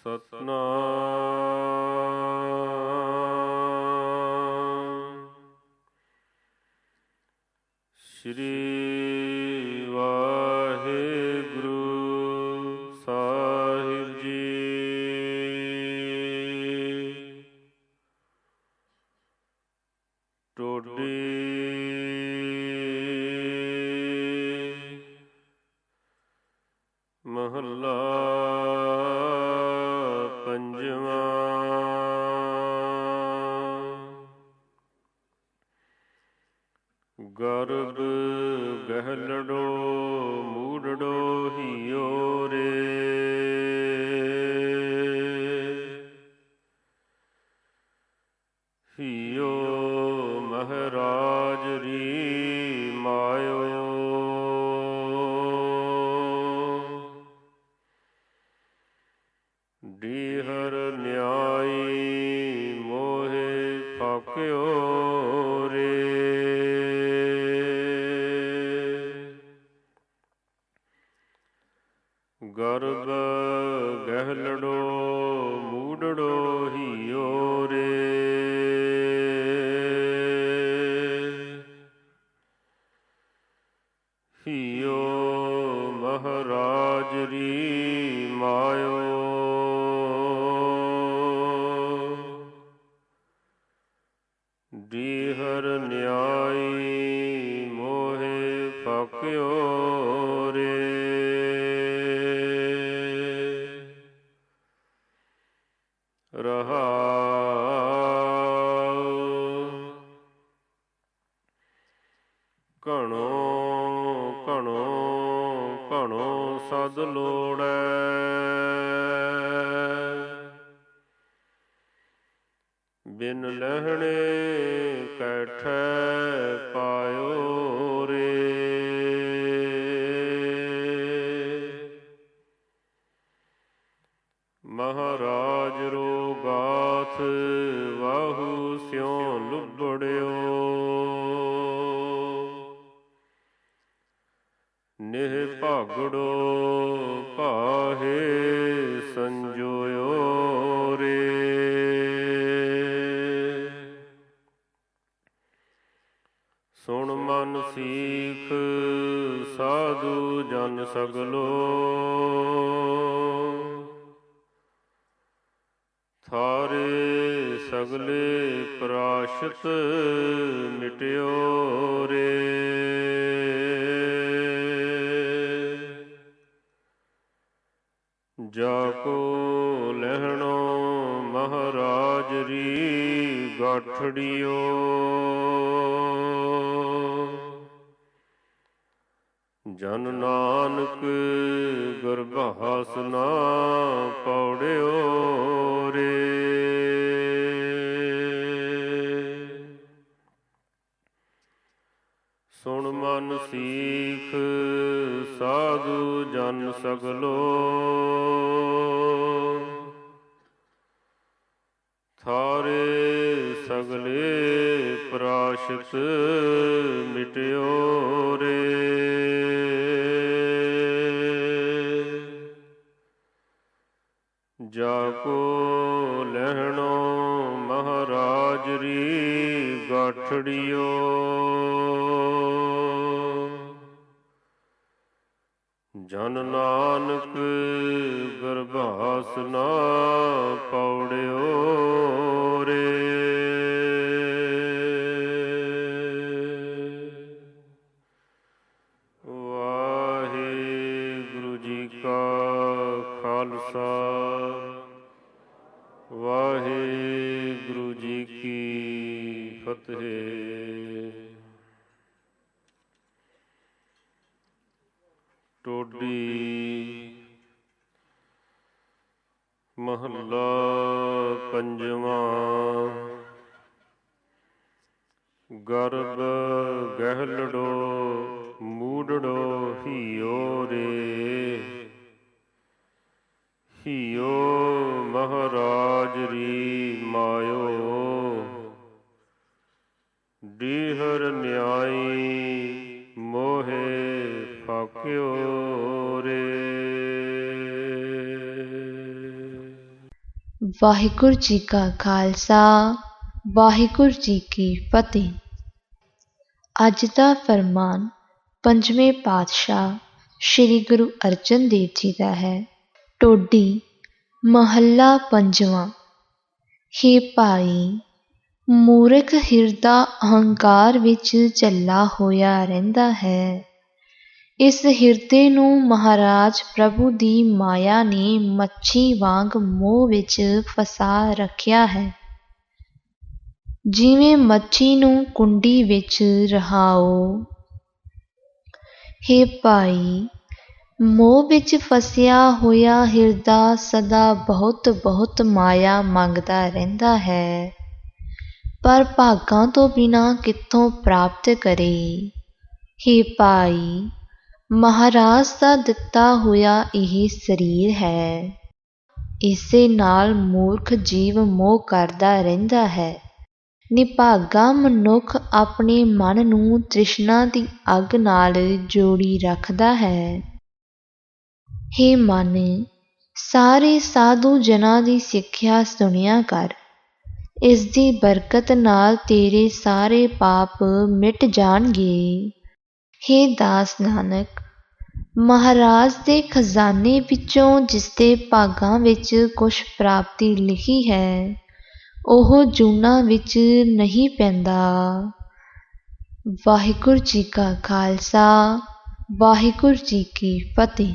ਸਤਨਾਮ। ਸ੍ਰੀ ਗਰਬ ਗਹਿਲੜੋ ਮੂੜੜੋ ਹੀਓ ਰੇ। ਹੀਓ ਮਹਾਰਾਜ ਰੀ ਮਾਇਓ। ਡੀਹਰ ਨਿਆਈ ਮੋਹਿ ਫਾਕਿਓ। ਮੂੜੜੋ ਹੀਓ ਰੇ। ਘਣੋ ਘਣੋ ਘਣੋ ਸਦ ਲੋੜੈ। ਬਿਨ ਲਹਿਣੇ ਕੈਠੈ ਪਾਇਓ ਰੇ। ਮਹਾਰਾਜ ਰੋਗਾਥ ਵਾਹੂ ਸਿਉ ਲੁਬੜਿਓ ਭਾਗੜੋ ਪਾਹੇ ਸੰਜੋਇਓ ਰੇ। ਸੁਣ ਮਨ ਸੀਖ ਸਾਧੂ ਜਨ ਸਗਲੋ। ਥਾਰੇ ਸਗਲੇ ਪ੍ਰਾਸ਼ਤ ਮਿਟਿਓ ਰੇ। ਜਾ ਕੋ ਲਹਿਣੋ ਮਹਾਰਾਜ ਰੀ ਗਾਠੜਿਓ। ਜਨ ਨਾਨਕ ਗਰਭਾਸ ਨਾ ਪੌੜਿਓ ਰੇ। ਸੁਣ ਮਨ ਸੀਖ, ਸਾਧੂ ਜਨ ਸਗਲੋ। ਥਾਰੇ ਸਗਲੇ ਪ੍ਰਾਸ਼ਿਤ ਮਿਟਿਓ ਰੇ। ਜਾ ਕੋ ਲਹਿਣੋ ਮਹਾਰਾਜ ਰੀ ਗਾਠੜਿਓ। ਜਨ ਨਾਨਕ ਗਰਭਾਸ ਨਾ ਪੌੜਿਓ ਰੇ। ਵਾਹਿਗੁਰੂ ਜੀ ਕਾ ਖਾਲਸਾ ਵਾਹਿਗੁਰੂ ਜੀ ਕੀ ਫਤਿਹ। ਟੋਡੀ ਮਹੱਲਾ ਪੰਜਵਾਂ। ਗਰਬ ਗਹਿਲੜੋ ਮੂੜੜੋ ਹੀਓ ਰੇ। ਹੀਓ ਮਹਾਰਾਜ ਰੀ ਮਾਇਓ। ਡੀਹਰ ਨਿਆਈ ਫਾਕਿਓ ਰੇ ਵਾਹਿਗੁਰੂ ਜੀ ਕਾ ਖਾਲਸਾ, ਵਾਹਿਗੁਰੂ ਜੀ ਕੀ ਫਤਿਹ। ਅੱਜ ਦਾ ਫਰਮਾਨ ਪੰਜਵੇਂ ਪਾਤਸ਼ਾਹ ਸ੍ਰੀ ਗੁਰੂ ਅਰਜਨ ਦੇਵ ਜੀ ਦਾ ਹੈ। ਟੋਡੀ, ਮਹੱਲਾ ਪੰਜਵਾਂ। ਹੇ ਭਾਈ, ਮੂਰਖ ਹਿਰਦਾ ਅਹੰਕਾਰ ਵਿੱਚ ਚੱਲਾ ਹੋਇਆ ਰਹਿੰਦਾ ਹੈ। ਇਸ ਹਿਰਦੇ ਨੂੰ ਮਹਾਰਾਜ ਪ੍ਰਭੂ ਦੀ ਮਾਇਆ ਨੇ ਮੱਛੀ ਵਾਂਗ ਮੋਹ ਵਿੱਚ ਫਸਾ ਰੱਖਿਆ ਹੈ। ਜਿਵੇਂ ਮੱਛੀ ਨੂੰ ਕੁੰਡੀ ਵਿੱਚ ਰਹਾਓ। ਹੇ ਭਾਈ, ਮੋਹ ਵਿੱਚ ਫਸਿਆ ਹੋਇਆ ਹਿਰਦਾ ਸਦਾ ਬਹੁਤ ਬਹੁਤ ਮਾਇਆ ਮੰਗਦਾ ਰਹਿੰਦਾ ਹੈ। ਪਰ ਭਾਗਾਂ ਤੋਂ ਬਿਨਾ ਕਿੱਥੋਂ ਪ੍ਰਾਪਤ ਕਰੇ? ਹੇ ਭਾਈ ਮਹਾਰਾਜ ਦਾ ਦਿੱਤਾ ਹੋਇਆ ਇਹ ਸਰੀਰ ਹੈ। ਇਸੇ ਨਾਲ ਮੂਰਖ ਜੀਵ ਮੋਹ ਕਰਦਾ ਰਹਿੰਦਾ ਹੈ। ਨਿਭਾਗਾ ਮਨੁੱਖ ਆਪਣੇ ਮਨ ਨੂੰ ਤ੍ਰਿਸ਼ਨਾ ਦੀ ਅੱਗ ਨਾਲ ਜੋੜੀ ਰੱਖਦਾ ਹੈ। ਹੇ ਮਨ, ਸਾਰੇ ਸਾਧੂ ਜਨਾਂ ਦੀ ਸਿੱਖਿਆ ਸੁਣਿਆ ਕਰ। ਇਸ ਦੀ ਬਰਕਤ ਨਾਲ ਤੇਰੇ ਸਾਰੇ ਪਾਪ ਮਿਟ ਜਾਣਗੇ। ਹੇ ਦਾਸ ਨਾਨਕ ਮਹਾਰਾਜ ਦੇ ਖਜ਼ਾਨੇ ਵਿੱਚੋਂ ਜਿਸਦੇ ਭਾਗਾਂ ਵਿੱਚ ਕੁਛ ਪ੍ਰਾਪਤੀ ਲਿਖੀ ਹੈ, ਉਹ ਜੂਨਾ ਵਿੱਚ ਨਹੀਂ ਪੈਂਦਾ। ਵਾਹਿਗੁਰੂ ਜੀ ਕਾ ਖਾਲਸਾ, ਵਾਹਿਗੁਰੂ ਜੀ ਕੀ ਫਤਿਹ।